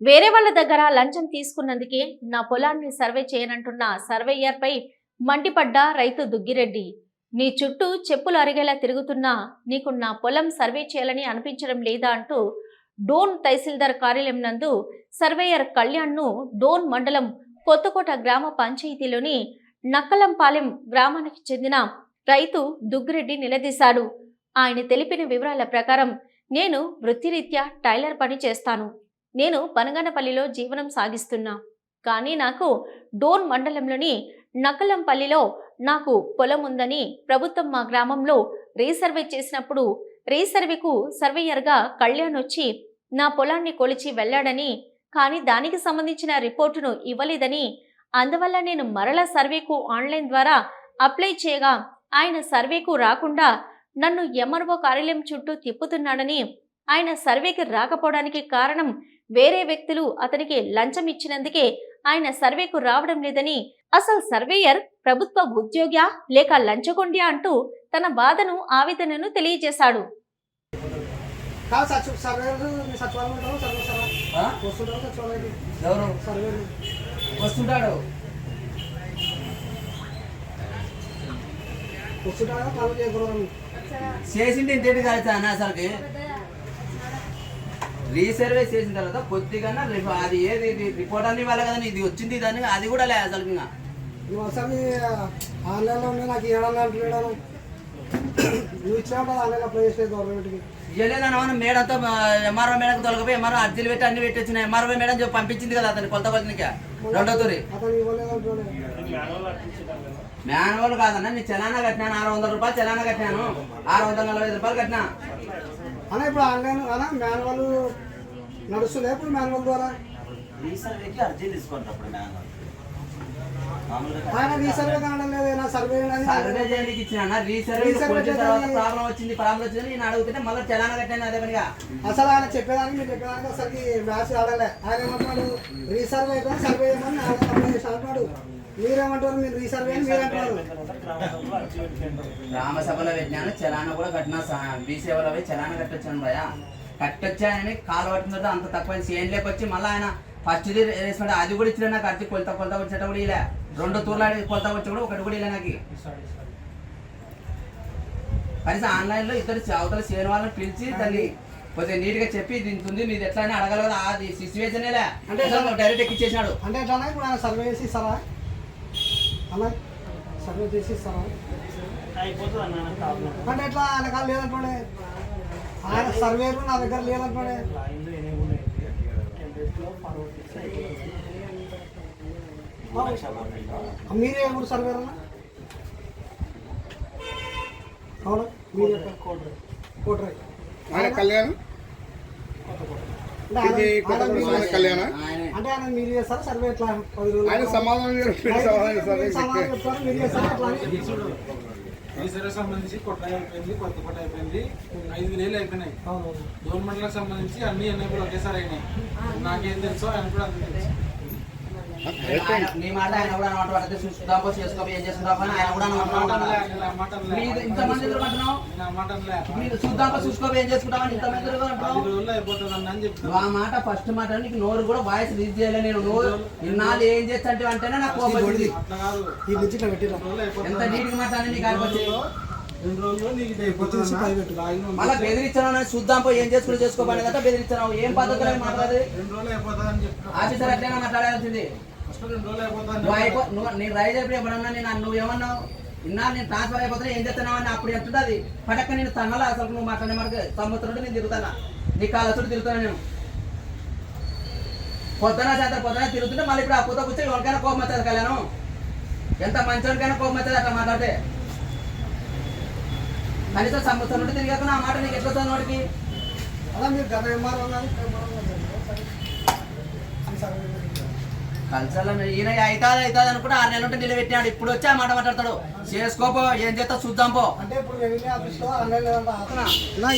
వేరే వాళ్ళ దగ్గర లంచం తీసుకున్నందుకే నా పొలాన్ని సర్వే చేయనంటున్న సర్వేయర్పై మండిపడ్డ రైతు దుగ్గిరెడ్డి. నీ చుట్టూ చెప్పులు అరిగేలా తిరుగుతున్నా నీకు నా పొలం సర్వే చేయాలని అనిపించడం లేదా అంటూ డోన్ తహసీల్దార్ కార్యాలయం నందు సర్వేయర్ కళ్యాణ్ను డోన్ మండలం కొత్తకోట గ్రామ పంచాయతీలోని నక్కలంపాలెం గ్రామానికి చెందిన రైతు దుగ్గిరెడ్డి నిలదీశాడు. ఆయన తెలిపిన వివరాల ప్రకారం నేను వృత్తిరీత్యా టైలర్ పని చేస్తాను. నేను పనగనపల్లిలో జీవనం సాగిస్తున్నా. కానీ నాకు డోన్ మండలంలోని నకలంపల్లిలో నాకు పొలం ఉందని ప్రభుత్వం మా గ్రామంలో రీసర్వే చేసినప్పుడు రీసర్వేకు సర్వేయర్గా కళ్యాణ్ వచ్చి నా పొలాన్ని కొలిచి వెళ్ళాడని కానీ దానికి సంబంధించిన రిపోర్టును ఇవ్వలేదని అందువల్ల నేను మరల సర్వేకు ఆన్లైన్ ద్వారా అప్లై చేయగా ఆయన సర్వేకు రాకుండా నన్ను ఎంఆర్ఓ కార్యాలయం చుట్టూ తిప్పుతున్నాడని ఆయన సర్వేకి రాకపోవడానికి కారణం వేరే వ్యక్తులు అతనికి లంచం ఇచ్చినందుకే ఆయన సర్వేకు రావడం లేదని అసలు సర్వేయర్ ప్రభుత్వ ఉద్యోగ్యా లేక లంచగొండ్యా అంటూ తన బాధను ఆవేదనను తెలియజేశాడు. వస్తుంటాడు. చేసింది ఇంతేంటి కాదు అసలుకి రీసర్వే చేసిన తర్వాత కొద్దిగా అది ఏది రిపోర్ట్ అన్ని వాళ్ళ కదా ఇది వచ్చింది దాన్ని అది కూడా లే అసలు ఇంకా. ఒకసారి ఆన్లైన్లో ఉంది నాకు ఏడన్నా అంటున్నాను నువ్వు ఇచ్చినప్పుడు ఆన్లైన్ అప్లై చేసే గవర్నమెంట్కి ఇవ్వలేదని అవును మేడంతో ఎంఆర్ఓ మేడం తొలగిపోయి ఎంఆర్ఓ అర్జీలు పెట్టి అన్ని పెట్టి వచ్చిన ఎంఆర్ఓ మేడం పంపించింది కదా అతని కొలత కొలతనిక. రెండో తూరి. మాన్యువల్ కాదన్న నీ చలానా కట్టినాను ఆరు వందల రూపాయలు చలానా కట్టినాను. ఆరు వందల నలభై ఐదు రూపాయలు కట్టినా. అన్న ఇప్పుడు ఆన్లైన్ అన్న మాన్యువల్ నడుస్తుంది ఇప్పుడు మాన్యువల్ ద్వారా? అర్జీ అప్పుడు అసలు ఆయన చెప్పేదానికి మీరు చెప్పేదానికి అసలుకి మ్యాచ్ ఆడలే ఆయన ఏమంటున్నాడు? రీసర్వే అయితే సర్వే చేయమని ఆయన మీరేమంటారు? మీరు రీసర్వే మీరు గ్రామ సభలో పెట్టినాను చలానా కూడా కట్టినా బీ సేవలో పోయి చలానా కట్టొచ్చాను భయ కట్టొచ్చానని కాలు పట్టిన అంత తక్కువ సేన్ లేకొచ్చి మళ్ళీ ఆయన ఫస్ట్ వేసుకుంటే అది కూడా ఇచ్చిన నాకు అర్జీ కొలత కొలత వచ్చేట కూడా ఇలా రెండు తూర్లు కొలత వచ్చి కూడా ఒకటి కూడా ఇలా నాకు. కనీసం ఆన్లైన్లో ఇద్దరు అవతల చేయని వాళ్ళని పిలిచి దాన్ని కొద్దిగా నీట్గా చెప్పి దీనికి ఉంది మీది ఎట్లా అని అడగాలి కదా. అది సిచ్యువేషన్ అంటే డైరెక్ట్ ఎక్కిచ్చేసినాడు. అంటే ఎట్లా ఇప్పుడు సర్వే చేసి ఇస్తారా? అలా సర్వే చేసి అంటే ఎట్లా? ఆయన కాదు ఆయన సర్వే నా దగ్గర వేలు. మీరే ఊరు సర్వే అన్నా అవునా? మీరు కోటరై ఆయన కళ్యాణ్? కళ్యాణ? అంటే ఆయన మీరు చేస్తారా? సర్వే ఎట్లా? పది రోజులు ఆయన సమాధానం సమాధానం. మీరు చేస్తారా? ఈ సర్వే సంబంధించి కొట్ట అయిపోయింది కొత్త కొట్ట అయిపోయింది. ఐదు వేలు అయిపోయినాయి. అవును. గవర్నమెంట్లకు సంబంధించి అన్ని ఎన్నికలు ఒకేసారి అయినాయి. నాకేం తెలుసో ఆయన కూడా అంతే తెలుసు. ఆయన- కూడా అనమాట. చూసుకుందాం చేసుకో ఏం చేసుకుందాం ఆయన కూడా ఇంతమంది చూద్దాం చూసుకో చేసుకుంటామని ఇంతమంది ఆ మాట ఫస్ట్ మాట నీకు నోరు కూడా వాయిస్ రిలీజ్ చేయలే నేను. నోరు ఇన్నాళ్ళు ఏం చేస్తా అంటే అంటేనే నాకు కోపం ఎంత నీటికి మాట్లాడి నీకు. మళ్ళీ బెదిరించాను చూద్దాం పో ఏం చేసుకుంటూ చేసుకోవాలి కదా బెదిరించావు ఏం పద్ధతిలో మాట్లాడేది? ఆఫీసర్ అట్లనే మాట్లాడాల్సింది. నువ్వు అయిపో నువ్వు నేను రైజ్ అయిపోయి ఎప్పుడన్నా నేను నువ్వు ఏమన్నావు ఇన్నాళ్ళు నేను ట్రాన్స్ఫర్ అయిపోతున్నా ఏం చేస్తున్నావు అని అప్పుడు ఎంతుంటుంది పటక్క నేను తన్నలా అసలు నువ్వు మాట్లాడే మనకి సంవత్సరం నుండి నేను తిరుగుతానా నీ కాళ్ళ తిరుగుతాను నేను. పొద్దున సాయంత్రం పొద్దున తిరుగుతుంటే మళ్ళీ ఇప్పుడు ఆ పూత కూర్చొని ఎవరికైనా కోపం వచ్చేది కళ్యాణం? ఎంత మంచోడికైనా కోపం వచ్చేది అట్లా మాట్లాడితే? కనీసం సంవత్సరం నుండి తిరిగాక నా మాట నీకు ఎట్లా వస్తుంది నోటికి? అలా మీరు గత ఎంఆర్ఓ కల్చర్లో ఈయన అవుతుంది అవుతుంది అనుకుంటే ఆరు నెలల నుండి నిలబెట్టినాడు ఇప్పుడు వచ్చి ఆ మాట మాట్లాడతాడు. చేసుకోపో ఏం చేస్తా చూద్దాం పో. అంటే ఇప్పుడు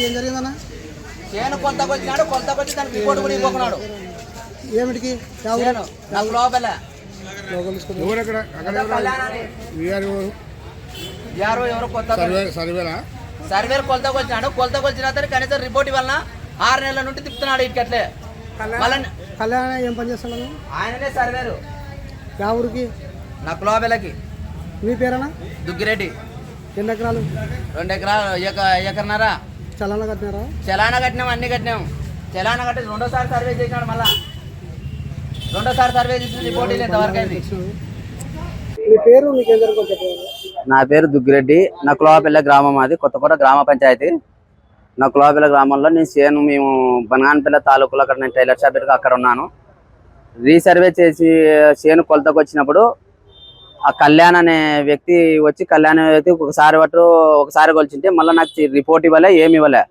ఏం జరిగిందన్నా? చేను కొలతకు వచ్చినాడు కొలతకు వచ్చి దానికి రిపోర్ట్ కూడా ఇవ్వకున్నాడు. ఏమిటికి? నాకు లోపల. సర్వేర్ కొలతకు వచ్చినాడు. కొలతకు వచ్చిన తర్వాత కనీసం రిపోర్ట్ ఇవ్వాలన్నా ఆరు నెలల నుండి తిప్పుతున్నాడు ఇటుకట్లే మళ్ళీ కళ్యాణ ఏం పని చేస్తున్నాను ఆయననే సర్వేరు యా ఊరికి? నక్కులోబెలకి మీ పేరేనా దుగ్గిరెడ్డి. ఎన్ని ఎకరాలు? రెండు ఎకరాలు ఎక ఎకరన్నర. చలన కట్టినారా? చలానా కట్టినాం అన్ని కట్టినాం. చలానా కట్టి రెండోసారి సర్వే చేసినాడు మళ్ళా. రెండోసారి సర్వే చేసిన రిపోర్ట్ ఇంతవరకు అయింది. మీ పేరు నా పేరు దుగ్గిరెడ్డి నకులవాపల్లె గ్రామం అది కొత్తకోట గ్రామ పంచాయతీ. నా కులాబిల గ్రామంలో నేను చేను మేము బనగానపల్లె తాలూకులో అక్కడ నేను టైలర్ షాప్ పెట్టుకు అక్కడ ఉన్నాను. రీసర్వే చేసి చేను కొలతకు వచ్చినప్పుడు ఆ కళ్యాణ్ అనే వ్యక్తి వచ్చి కళ్యాణ్ అనే వ్యక్తి ఒకసారి పట్టు ఒకసారి కొలిచింటే మళ్ళీ నాకు రిపోర్ట్ ఇవ్వలే ఏమి ఇవ్వలే.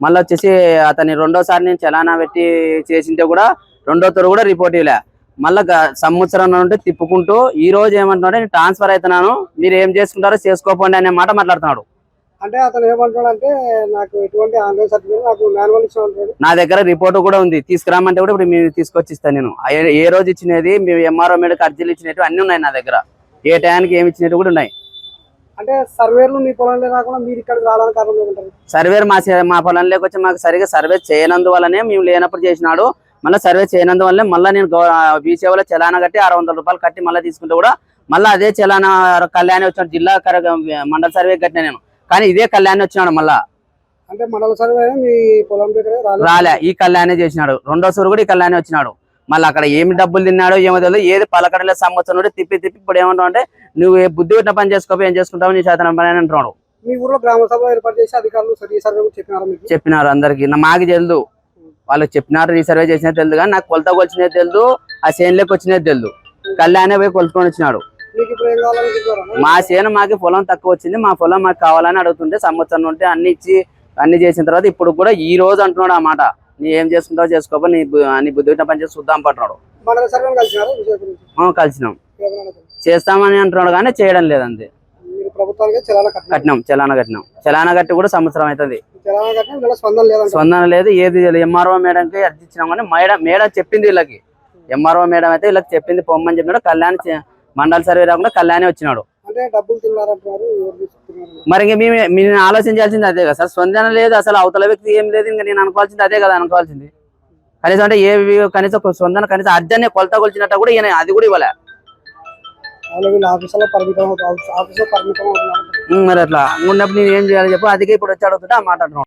మళ్ళీ వచ్చేసి అతని రెండోసారి నేను చలానా పెట్టి చేసింటే కూడా రెండో తొరు కూడా రిపోర్ట్ ఇవ్వలే. మళ్ళీ సంవత్సరం నుండి తిప్పుకుంటూ ఈ రోజు ఏమంటున్నాడు నేను ట్రాన్స్ఫర్ అవుతున్నాను మీరు ఏం చేసుకుంటారో చేసుకోపోండి అనే మాట మాట్లాడుతున్నాడు. అంటే అతను ఏమంటున్నాడు అంటే నాకు ఎటువంటి ఆన్లైన్ సర్టిఫికేట్ నాకు మాన్యువల్ ఇచ్చిన ఉంటాడు నా దగ్గర రిపోర్ట్ కూడా ఉంది తీసుకురామంటే కూడా ఇప్పుడు మీరు తీసుకొచ్చి ఇస్తాను నేను. ఏ- రోజు ఇచ్చినది మేము ఎంఆర్ఓ మీదకి అర్జీలు ఇచ్చినట్టు అన్ని ఉన్నాయి నా దగ్గర. ఏ టయానికి ఏమి ఇచ్చినట్టు కూడా ఉన్నాయి. అంటే సర్వేలు మీ పొలంలో రాకుండా మీరు ఇక్కడికి రావడానికి కారణం ఏమంటారు సర్వేర్ మా మా పొలంలోకి వచ్చి మాకు సరిగా సర్వే చేయనందువల్లనే మేము లేనప్పుడు చేసినాడు. మళ్ళీ సర్వే చేయనందువల్లనే మళ్ళీ నేను బీసేవలో చలానా కట్టి ఆరు వందల రూపాయలు కట్టి మళ్ళీ తీసుకుంటే కూడా మళ్ళీ అదే చలానా కళ్యాణి వచ్చినాడు జిల్లా మండల సర్వే కట్టినా నేను. కానీ ఇదే కళ్యాణి వచ్చినాడు మళ్ళా. అంటే మండల సర్వే రాలే ఈ కళ్యాణే చేసినాడు. రెండో సూరు కూడా ఈ కళ్యాణే వచ్చినాడు. మళ్ళీ అక్కడ ఏమి డబ్బులు తిన్నాడో ఏమో తెలియదు ఏది పలకడలే సంవత్సరం నుండి తిప్పి తిప్పి ఇప్పుడు ఏమంటావు అంటే నువ్వు ఏ బుద్ధి పెట్టిన పని చేసుకోపో ఏం చేసుకుంటావు నీ చేతన పని అని అంటున్నాడు. మీ ఊర్లో గ్రామ సభ ఏర్పాటు చేసి అధికారులు సర్వే చెప్పినారా చెప్పినారు అందరికి. నా మాకు తెలియదు వాళ్ళకి చెప్పినారు రీసర్వే చేసినది తెలియదు కానీ నాకు కొలత కొలిచినది తెలియదు ఆ చేనులోకి వచ్చినది తెలియదు కళ్యాణే పోయి కొలుసుకొని వచ్చినాడు. మా చేను మాకు పొలం తక్కువ వచ్చింది. మా పొలం మాకు కావాలని అడుగుతుంటే సంవత్సరం నుండి అన్ని ఇచ్చి అన్ని చేసిన తర్వాత ఇప్పుడు కూడా ఈ రోజు అంటున్నాడు ఆ మాట. నీ ఏం చేసుకుంటావో చేసుకోపో నీ నీ బుద్ధి పని చేసి చూద్దాం ఆ, కలిసినాం. చేస్తామని అంటున్నాడు కానీ చేయడం కట్టినారు కట్టినాం చలానా కట్టినాం చలానా కట్టి కూడా సంవత్సరం అవుతుంది. స్పందన లేదు ఏది ఎంఆర్ఓ మేడంకి అర్జీ ఇచ్చినాం కానీ మేడం మేడం చెప్పింది వీళ్ళకి. ఎంఆర్ఓ మేడం అయితే వీళ్ళకి చెప్పింది పొమ్మని చెప్పినాడు. కళ్యాణ్ మండల సర్వే రాకుండా కళ్యాణే వచ్చినాడు. మరి ఇంక మేము మేము ఆలోచించాల్సింది అదే కదా సార్ స్పందన లేదు అసలు అవతల వ్యక్తి ఏం లేదు ఇంకా నేను అనుకోవాల్సింది అదే కదా అనుకోవాల్సింది. కనీసం అంటే ఏ కనీసం ఒక స్పందన కనీసం అర్జన్నే కొలత కొలిచినట్టు కూడా ఈయన అది కూడా ఇవ్వలే. మరి అట్లా ఉన్నప్పుడు నేను ఏం చేయాలి చెప్పు అదికే ఇప్పుడు వచ్చి అడుగుతుంటే ఆ మాట